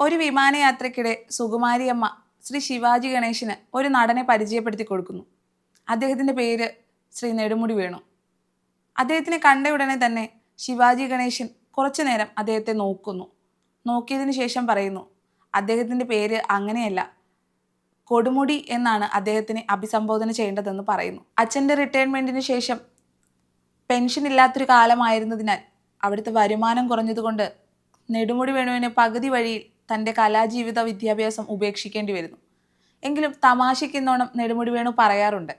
ഒരു വിമാനയാത്രയ്ക്കിടെ സുകുമാരിയമ്മ ശ്രീ ശിവാജി ഗണേശന് ഒരു നടനെ പരിചയപ്പെടുത്തി കൊടുക്കുന്നു. അദ്ദേഹത്തിന്റെ പേര് ശ്രീ നെടുമുടി വേണു. അദ്ദേഹത്തിനെ കണ്ട ഉടനെ തന്നെ ശിവാജി ഗണേശൻ കുറച്ചു നേരം അദ്ദേഹത്തെ നോക്കുന്നു. നോക്കിയതിന് ശേഷം പറയുന്നു അദ്ദേഹത്തിന്റെ പേര് അങ്ങനെയല്ല. കൊടുമുടി എന്നാണ് അദ്ദേഹത്തിനെ അഭിസംബോധന ചെയ്യേണ്ടതെന്ന് പറയുന്നു. അച്ഛന്റെ റിട്ടയർമെന്റിന് ശേഷം പെൻഷൻ ഇല്ലാത്തൊരു കാലമായിരുന്നതിനാൽ അവിടുത്തെ വരുമാനം കുറഞ്ഞതുകൊണ്ട് നെടുമുടി വേണുവിന് പകുതി വഴിയിൽ തന്റെ കലാജീവിത വിദ്യാഭ്യാസം ഉപേക്ഷിക്കേണ്ടി വരുന്നു. എങ്കിലും തമാശയ്ക്കെന്നോണം നെടുമുടി വേണു പറയാറുണ്ട്.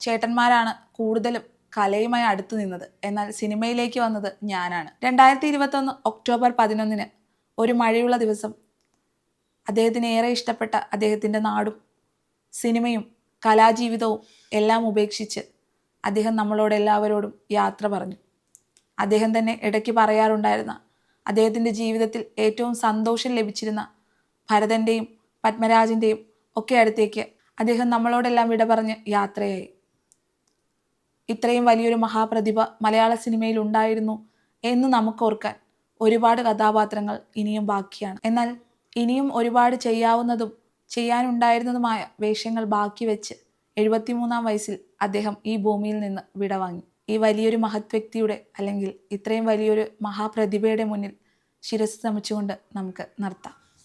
ചേട്ടന്മാരാണ് കൂടുതലും കലയുമായി അടുത്തു നിന്നത്. എന്നാൽ സിനിമയിലേക്ക് വന്നത് ഞാനാണ്. രണ്ടായിരത്തി ഇരുപത്തൊന്ന് ഒക്ടോബർ പതിനൊന്നിന് ഒരു മഴയുള്ള ദിവസം അദ്ദേഹത്തിന് ഏറെ ഇഷ്ടപ്പെട്ട അദ്ദേഹത്തിന്റെ നാടും സിനിമയും കലാജീവിതവും എല്ലാം ഉപേക്ഷിച്ച് അദ്ദേഹം നമ്മളോട് എല്ലാവരോടും യാത്ര പറഞ്ഞു. അദ്ദേഹം തന്നെ ഇടയ്ക്ക് പറയാറുണ്ടായിരുന്ന അദ്ദേഹത്തിന്റെ ജീവിതത്തിൽ ഏറ്റവും സന്തോഷം ലഭിച്ചിരുന്ന ഭരതന്റെയും പത്മരാജന്റെയും ഒക്കെ അടുത്തേക്ക് അദ്ദേഹം നമ്മളോടെല്ലാം വിട പറഞ്ഞ് യാത്രയായി. ഇത്രയും വലിയൊരു മഹാപ്രതിഭ മലയാള സിനിമയിൽ ഉണ്ടായിരുന്നു എന്ന് നമുക്ക് ഓർക്കാൻ ഒരുപാട് കഥാപാത്രങ്ങൾ ഇനിയും ബാക്കിയാണ്. എന്നാൽ ഇനിയും ഒരുപാട് ചെയ്യാവുന്നതും ചെയ്യാനുണ്ടായിരുന്നതുമായ വേഷങ്ങൾ ബാക്കി വെച്ച് എഴുപത്തിമൂന്നാം വയസ്സിൽ അദ്ദേഹം ഈ ഭൂമിയിൽ നിന്ന് വിടവാങ്ങി. ഈ വലിയൊരു മഹത് വ്യക്തിയുടെ അല്ലെങ്കിൽ ഇത്രയും വലിയൊരു മഹാപ്രതിഭയുടെ മുന്നിൽ ശിരസ് നമിച്ചുകൊണ്ട് നമുക്ക് നിർത്താം.